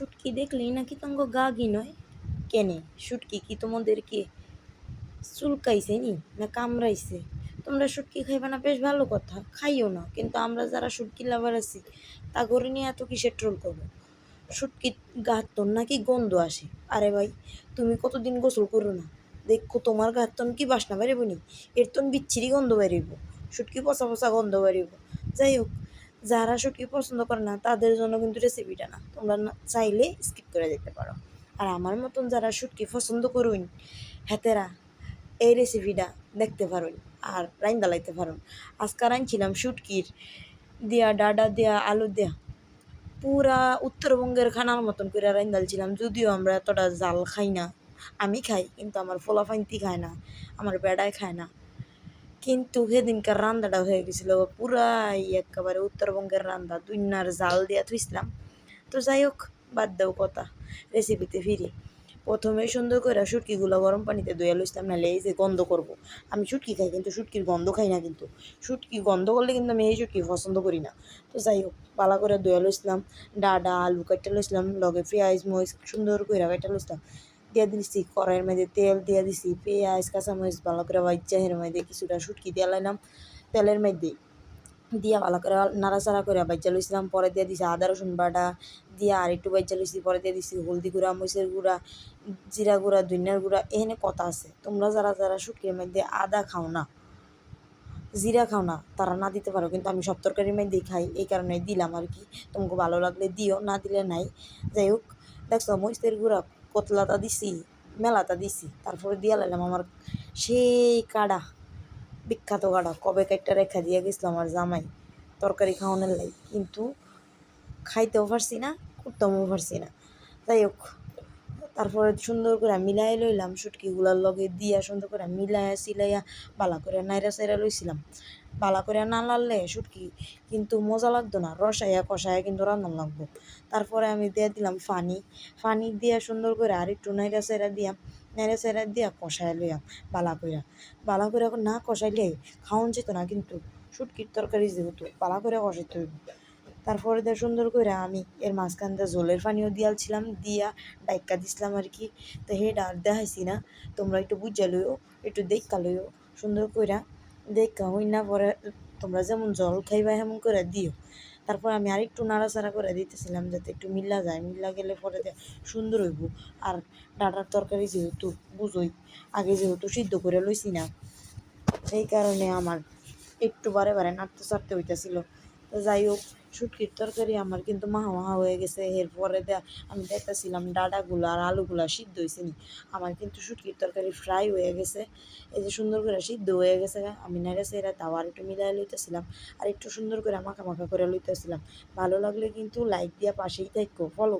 শুটকি দেখলেই নাকি তঙ্গ গা নয়? কেনে? শুটকি কি তোমাদেরকে চুলকাইছে নি না কামড়াইছে? তোমরা শুটকি খাইবে না, বেশ ভালো কথা, খাইও না। কিন্তু আমরা যারা শুটকি লাভার আছি, তা করে নিয়ে এত কিসের ট্রোল করব? শুটকি গার তোর নাকি গন্ধ আসে। আরে ভাই, তুমি কতদিন গোসল করো না? দেখো তোমার গার তন কি বাসনা বেরোবো নি। এর তন বিচ্ছিরি গন্ধ বেরিব শুটকি পচা পচা গন্ধ বেরিব যাই হোক যারা শুটকি পছন্দ করে না, তাদের জন্য কিন্তু রেসিপিটা না। তোমরা চাইলে স্কিপ করে দিতে পারো। আর আমার মতন যারা শুটকি পছন্দ করুন, হেতেরা, এই রেসিপিটা দেখতে পারুন আর রাইন্দা লাইতে পারুন। আজকে রাঁধছিলাম শুটকির দিয়া ডাডা দিয়া, আলু দিয়া। পুরা উত্তরবঙ্গের খানার মতন করে রাইন্দালছিলাম যদিও আমরা এতটা জাল খাই না, আমি খাই, কিন্তু আমার ফোলাফাইন্তি খায় না, আমার বেড়ায় খায় না। কিন্তু সেদিনকার রান্নাটা হয়ে গেছিল পুরাই একেবারে উত্তরবঙ্গের রান্না দুইনার জাল দিয়া থুইছিলাম তো যাই হোক বাদ দাও কথা রেসিপিতে ফিরি প্রথমে সুন্দর করে শুটকিগুলো গরম পানিতে ধুয়ে লইছিলাম নাহলে এই যে গন্ধ করব আমি শুটকি খাই কিন্তু শুটকির গন্ধ খাই না কিন্তু শুটকি গন্ধ করলে কিন্তু আমি এই শুটকি পছন্দ করি না তো যাই হোক পালা করে ধুয়ে লইছিলাম ডাডা আলু কাটটা লইছিলাম লগে পেঁয়াজ মরিচ সুন্দর করে কাটটা লইছিলাম দিয়ে দিছি, কড়াইয়ের মধ্যে তেল দিয়ে দিছি, পেঁয়াজ, কাঁচামরিচ ভালো করে বাচ্চা মধ্যে কিছুটা শুটকি দিয়ে লাইলাম, তেলের মধ্যে দিয়া ভালো করে নাড়াচাড়া করে বাচ্চা লইছিলাম, পরে দিয়ে দিছি আদা, রসুন বাটা দিয়া আর একটু বাচ্চা লইছি, পরে দিয়ে দিছি হলদি গুঁড়া, মরিচের গুঁড়া, জিরা গুঁড়া, ধনিয়ার গুঁড়া, এখানে কথা আছে, তোমরা যারা যারা শুটকির মধ্যে আদা খাও না, জিরা খাও না, তারা না দিতে পারো, কিন্তু আমি সব তরকারির মধ্যেই খাই, এই কারণে দিলাম আর কি, তোমাকে ভালো লাগলে দিও, না দিলে নাই, যাই হোক, দেখছ মরিচের গুঁড়া কতলাটা দিছি মেলাটা দিছি, তারপরে দিয়া লাইলাম আমার সেই কাড়া, বিখ্যাত কাড়া, কবে কাইটটা রেখা দিয়ে গেছিল আমার জামাই, তরকারি খাওয়ানোর লাই, কিন্তু খাইতেও পারছি না করতেও পারছি না। যাই হোক তারপরে সুন্দর করে মিলাই লইলাম শুটকিগুলার লগে দিয়া সুন্দর করে মিলাইয়া সিলাইয়া বালা করে নাইরা সাইরা লইছিলাম। বালা করে না লাললে শুটকি কিন্তু মজা লাগতো না, রসাইয়া কষাইয়া কিন্তু রান্না লাগবো। তারপরে আমি দিয়ে দিলাম ফানি ফানি দিয়া সুন্দর করে আর একটু নাইরা সাইরা দিয়া, নাইরা সাইরা দিয়া কষাই লইয়াম বালা কইরা। বালা করে না কষাইলে খাওয়ান যেত না কিন্তু শুটকির তরকারি যেহেতু বালা করে কষাইতে হইব। তারপরে দিয়ে সুন্দর করে আমি এর মাঝখান দিয়ে জলের পানিও দিয়ালছিলাম, দিয়া ডাইকা দিছিলাম আর কি তো হে ডাক দেখাইছি না, তোমরা একটু বুঝা লইও, একটু দেখা লইও। সুন্দর কইরা দেখা হই না পরে তোমরা যেমন জল খাইবা এমন করে দিও। তারপর আমি আরেকটু নাড়াচাড়া করে দিতেছিলাম যাতে একটু মিল্লা যায়, মিল্লা গেলে পরে সুন্দর হইব। আর ডাটার তরকারি যেহেতু বুঝোই, আগে যেহেতু সিদ্ধ করে লইছি না, এই কারণে আমার একটু বারে বারে নাড়তে চাড়তে হইতেছিল। তো যাই হোক শুটকির তরকারি আমার কিন্তু মাহা মাহা হয়ে গেছে। এরপরে আমি দেখতেছিলাম ডাটাগুলো আর আলুগুলো সিদ্ধ হয়েছে নি। আমার কিন্তু শুটকির তরকারি ফ্রাই হয়ে গেছে। এই যে সুন্দর করে সিদ্ধ হয়ে গেছে, আমি নেড়ে সেরা তাও আর একটু মিলাই লইতেছিলাম আর একটু সুন্দর করে মাখা মাখা করে লইতেছিলাম। ভালো লাগলে কিন্তু লাইক দিয়া পাশেই থাকো ফলো